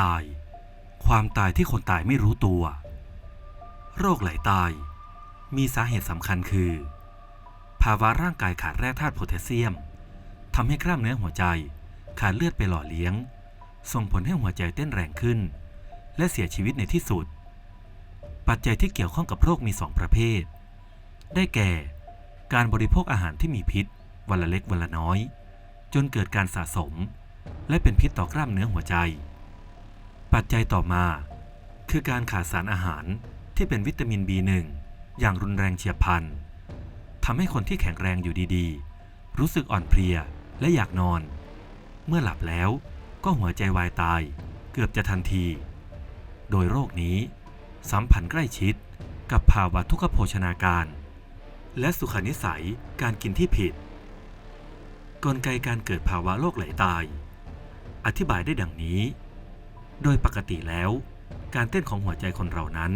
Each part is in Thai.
ตาย ความตายที่คนตายไม่รู้ตัว โรคไหลตาย มีสาเหตุสำคัญคือ ภาวะร่างกายขาดแร่ธาตุโพแทสเซียมทำให้กล้ามเนื้อหัวใจขาดเลือดไปหล่อเลี้ยง ส่งผลให้หัวใจเต้นแรงขึ้น และเสียชีวิตในที่สุด ปัจจัยที่เกี่ยวข้องกับโรคมีสองประเภท ได้แก่ การบริโภคอาหารที่มีพิษ วันละเล็กวันละน้อย จนเกิดการสะสม และเป็นพิษต่อกล้ามเนื้อหัวใจ ปัจจัยต่อมา คือการขาดสารอาหารที่เป็นวิตามิน B1 อย่างรุนแรงเฉียบพลันทำให้คนที่แข็งแรงอยู่ดีๆ รู้สึกอ่อนเพลียและอยากนอน เมื่อหลับแล้วก็หัวใจวายตายเกือบจะทันที โดยโรคนี้สัมพันธ์ใกล้ชิดกับภาวะทุกขโภชนาการ และสุขนิสัยการกินที่ผิด กลไกการเกิดภาวะโรคไหลตาย อธิบายได้ดังนี้ โดยปกติแล้ว การเต้นของหัวใจคนเรานั้น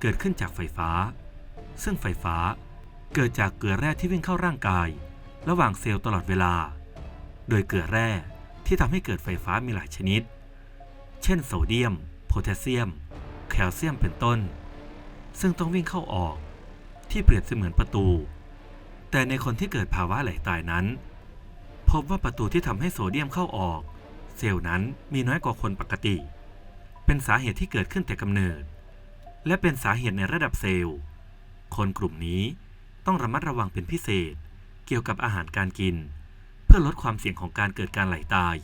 เกิดขึ้นจากไฟฟ้า ซึ่งไฟฟ้าเกิดจากเกลือแร่ที่วิ่งเข้าร่างกาย ระหว่างเซลล์ตลอดเวลา โดยเกลือแร่ที่ทำให้เกิดไฟฟ้ามีหลายชนิด เช่นโซเดียม โพแทสเซียม แคลเซียมเป็นต้น ซึ่งต้องวิ่งเข้าออก ที่เปรียบเสมือนประตู แต่ในคนที่เกิดภาวะไหลตายนั้น พบว่าประตูที่ทำให้โซเดียมเข้าออก เซลล์นั้นมีน้อยกว่าคนปกติ เป็นสาเหตุที่เกิดขึ้นแต่กำเนิด และเป็นสาเหตุในระดับเซลล์ คนกลุ่มนี้ต้องระมัดระวังเป็นพิเศษ เกี่ยวกับอาหารการกิน เพื่อลดความเสี่ยงของการเกิดการไหลตาย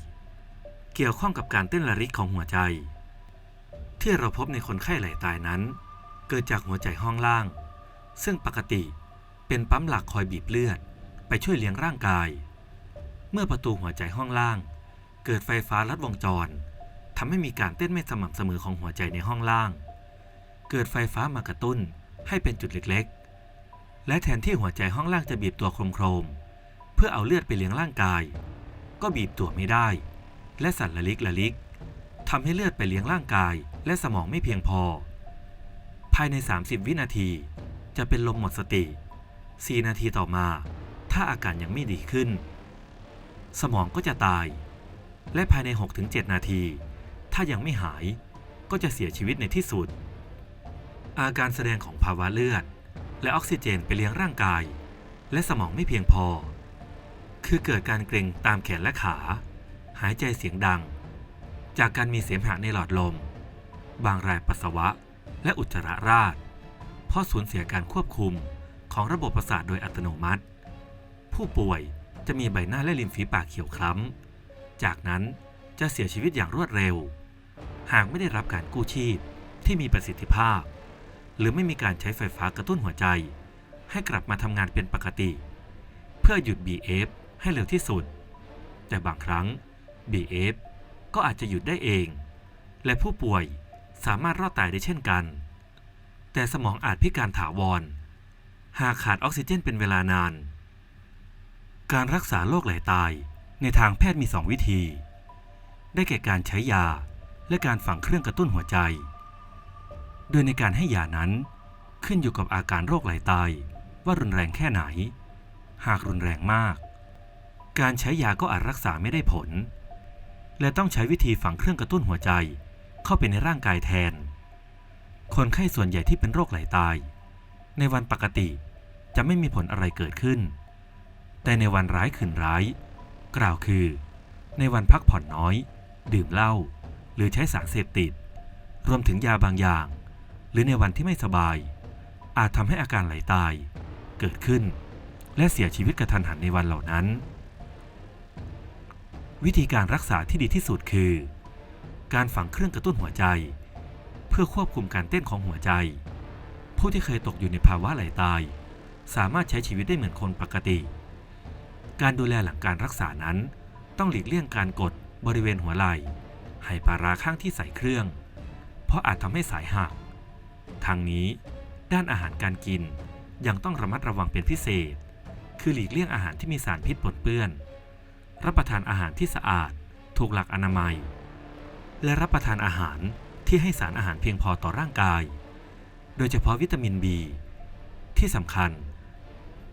เกี่ยวข้องกับการเต้นระริกของหัวใจ ที่เราพบในคนไข้ไหลตายนั้น เกิดจากหัวใจห้องล่าง ซึ่งปกติเป็นปั๊มหลักคอยบีบเลือด ไปช่วยเลี้ยงร่างกาย เมื่อประตูหัวใจห้องล่าง เกิดไฟฟ้าลัดวงจรทำให้มีการเต้นไม่สม่ำเสมอของหัวใจในห้องล่าง เกิดไฟฟ้ามากระตุ้นให้เป็นจุดเล็กๆ และแทนที่หัวใจห้องล่างจะบีบตัวโครมๆ เพื่อเอาเลือดไปเลี้ยงร่างกาย ก็บีบตัวไม่ได้ และสั่นละลิกละลิกทำให้เลือดไปเลี้ยงร่างกาย และสมองไม่เพียงพอ ภายใน 30 วินาที จะเป็นลมหมดสติ 4 นาทีต่อมา ถ้าอาการยังไม่ดีขึ้น สมองก็จะตาย และภายใน 6-7 นาที ถ้ายังไม่หายก็จะเสียชีวิตในที่สุด อาการแสดงของภาวะเลือด และออกซิเจนไปเลี้ยงร่างกาย และสมองไม่เพียงพอ คือเกิดการเกร็งตามแขนและขา หายใจเสียงดัง จากการมีเสมหะในหลอดลม บางรายปัสสาวะและอุจจาระราดเพราะสูญเสียการควบคุมของระบบประสาทโดยอัตโนมัติ ผู้ป่วยจะมีใบหน้าและริมฝีปากเขียวคล้ำ จากนั้นจะเสียชีวิตอย่างรวดเร็ว หากไม่ได้รับการกู้ชีพที่มีประสิทธิภาพ หรือไม่มีการใช้ไฟฟ้ากระตุ้นหัวใจ ให้กลับมาทำงานเป็นปกติ เพื่อหยุด BF ให้เร็วที่สุด แต่บางครั้ง BF ก็อาจจะหยุดได้เอง และผู้ป่วยสามารถรอดตายได้เช่นกัน แต่สมองอาจพิการถาวร หากขาดออกซิเจนเป็นเวลานาน การรักษาโรคไหลตาย ในทางแพทย์มี 2 วิธี ได้แก่การใช้ยาและการฝังเครื่องกระตุ้นหัวใจ โดยในการให้ยานั้น ขึ้นอยู่กับอาการโรคไหลตายว่ารุนแรงแค่ไหน หากรุนแรงมาก การใช้ยาก็อาจรักษาไม่ได้ผล และต้องใช้วิธีฝังเครื่องกระตุ้นหัวใจเข้าไปในร่างกายแทน คนไข้ส่วนใหญ่ที่เป็นโรคไหลตาย ในวันปกติจะไม่มีผลอะไรเกิดขึ้น แต่ในวันร้ายคืนร้าย กล่าวคือ ในวันพักผ่อนน้อย ดื่มเหล้าหรือใช้สารเสพติด รวมถึงยาบางอย่าง หรือในวันที่ไม่สบาย อาจทำให้อาการไหลตาย เกิดขึ้น และเสียชีวิตกระทันหันในวันเหล่านั้น วิธีการรักษาที่ดีที่สุดคือ การฝังเครื่องกระตุ้นหัวใจ เพื่อควบคุมการเต้นของหัวใจ ผู้ที่เคยตกอยู่ในภาวะไหลตาย สามารถใช้ชีวิตได้เหมือนคนปกติ การดูแลหลังการรักษานั้น ต้องหลีกเลี่ยงการกดบริเวณหัวไหล่ให้ปาราข้างที่ใส่เครื่อง เพราะอาจทำให้สายหักทางนี้ ด้านอาหารการกินยังต้องระมัดระวังเป็นพิเศษ คือหลีกเลี่ยงอาหารที่มีสารพิษปนเปื้อน รับประทานอาหารที่สะอาด ถูกหลักอนามัย และรับประทานอาหารที่ให้สารอาหารเพียงพอต่อร่างกาย โดยเฉพาะวิตามิน B ที่สำคัญ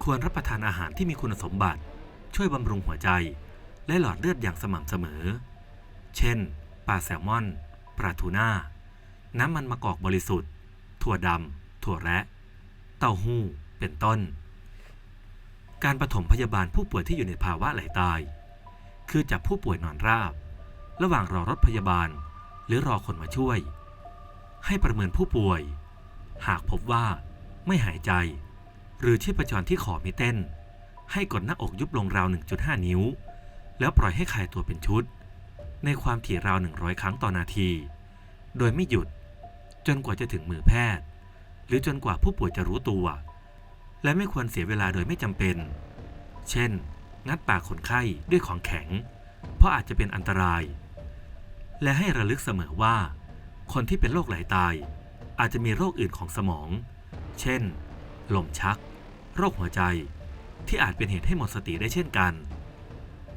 ควรรับประทานอาหารที่มีคุณสมบัติ ช่วยบำรุงหัวใจ และหลอดเลือดอย่างสม่ำเสมอ เช่น ปลาแซลมอน ปลาทูน่า น้ำมันมะกอกบริสุทธิ์ ถั่วดำ ถั่วแระ เต้าหู้ เป็นต้น การปฐมพยาบาลผู้ป่วยที่อยู่ในภาวะไหลตาย คือจับผู้ป่วยนอนราบ ระหว่างรอรถพยาบาล หรือรอคนมาช่วย ให้ประเมินผู้ป่วย หากพบว่าไม่หายใจ หรือชีพจรที่ขอไม่เต้น ให้กดหน้าอกยุบลงราว 1.5 นิ้ว แล้วปล่อยให้คลายตัวเป็นชุด ในความถี่ราว 100 ครั้งต่อนาที โดยไม่หยุด จนกว่าจะถึงมือแพทย์ หรือจนกว่าผู้ป่วยจะรู้ตัว และไม่ควรเสียเวลาโดยไม่จำเป็น เช่น งัดปากคนไข้ด้วยของแข็ง เพราะอาจจะเป็นอันตราย และให้ระลึกเสมอว่า คนที่เป็นโรคไหลตาย อาจจะมีโรคอื่นของสมอง เช่น ลมชัก โรคหัวใจ ที่อาจเป็นเหตุให้หมดสติได้เช่นกัน